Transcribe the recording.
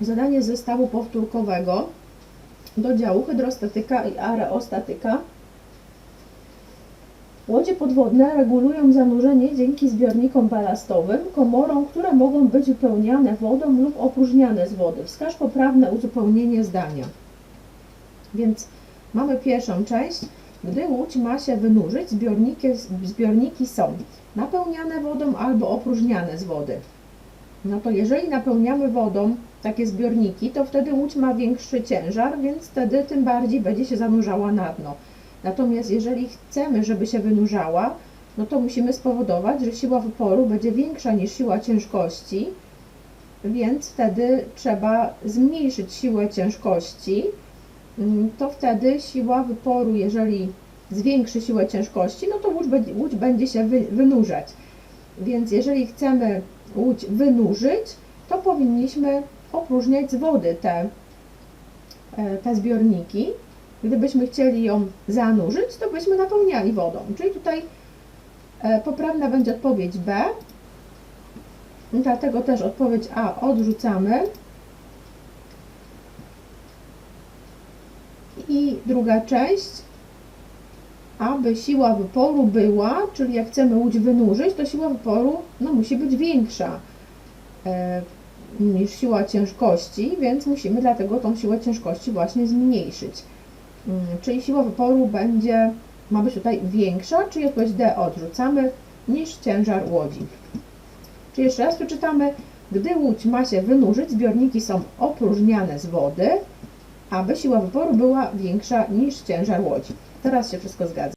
Zadanie zestawu powtórkowego do działu hydrostatyka i areostatyka. Łodzie podwodne regulują zanurzenie dzięki zbiornikom balastowym, komorom, które mogą być wypełniane wodą lub opróżniane z wody. Wskaż poprawne uzupełnienie zdania. Więc mamy pierwszą część. Gdy łódź ma się wynurzyć, zbiorniki, zbiorniki są napełniane wodą albo opróżniane z wody. No to jeżeli napełniamy wodą takie zbiorniki, to wtedy łódź ma większy ciężar, więc wtedy tym bardziej będzie się zanurzała na dno. Natomiast jeżeli chcemy, żeby się wynurzała, no to musimy spowodować, że siła wyporu będzie większa niż siła ciężkości, więc wtedy trzeba zmniejszyć siłę ciężkości. Mm, To wtedy siła wyporu, jeżeli zwiększy siłę ciężkości, no to łódź, będzie- łódź będzie się wy, wynurzać. Więc jeżeli chcemy łódź wynurzyć, to powinniśmy opróżniać z wody te, e, te zbiorniki. Gdybyśmy chcieli ją zanurzyć, to byśmy napełniali wodą. Czyli tutaj e, poprawna będzie odpowiedź B. Dlatego też odpowiedź A odrzucamy. I druga część. Aby siła wyporu była, czyli jak chcemy łódź wynurzyć, to siła wyporu no, musi być większa e, niż siła ciężkości, więc musimy dlatego tą siłę ciężkości właśnie zmniejszyć. Mm, Czyli siła wyporu będzie, ma być tutaj większa, czyli odpowiedź D odrzucamy, niż ciężar łodzi. Czyli jeszcze raz przeczytamy. Gdy łódź ma się wynurzyć, zbiorniki są opróżniane z wody, aby siła wyporu była większa niż ciężar łodzi. Teraz się wszystko zgadza.